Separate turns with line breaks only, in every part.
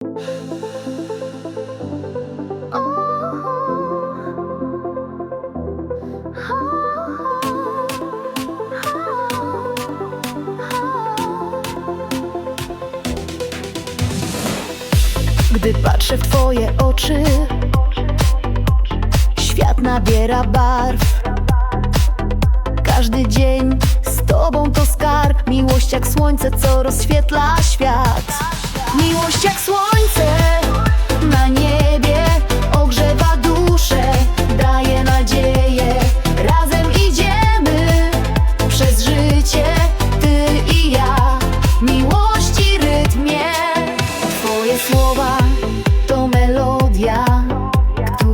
Gdy patrzę w twoje oczy Świat nabiera barw. Każdy dzień z tobą to skarb. Miłość jak słońce, co rozświetla świat. Miłość jak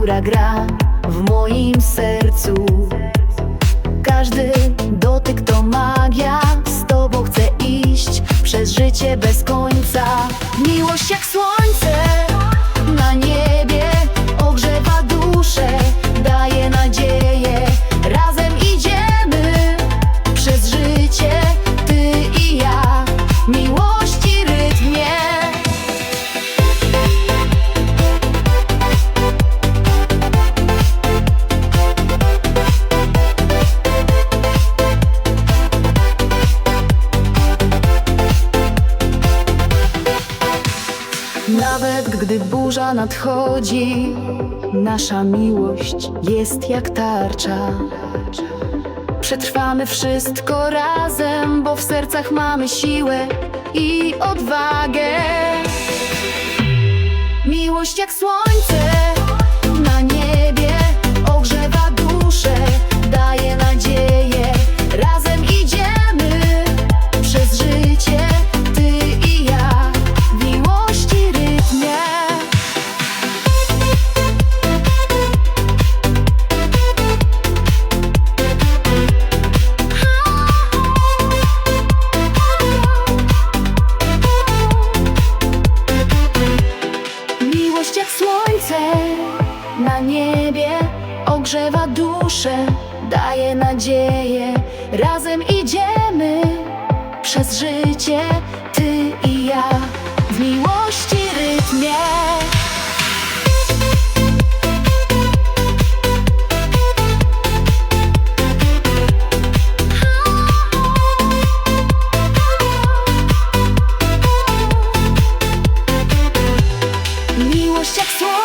Która gra w moim sercu. Każdy dotyk to magia Z tobą chcę iść przez życie bez końca. Miłość jak Nawet gdy burza nadchodzi, nasza miłość jest jak tarcza. Przetrwamy wszystko razem, bo w sercach mamy siłę i odwagę. Miłość jak słońce ogrzewa duszę, daje nadzieję. Razem idziemy przez życie, ty i ja, w miłości rytmie. Miłość jak słońce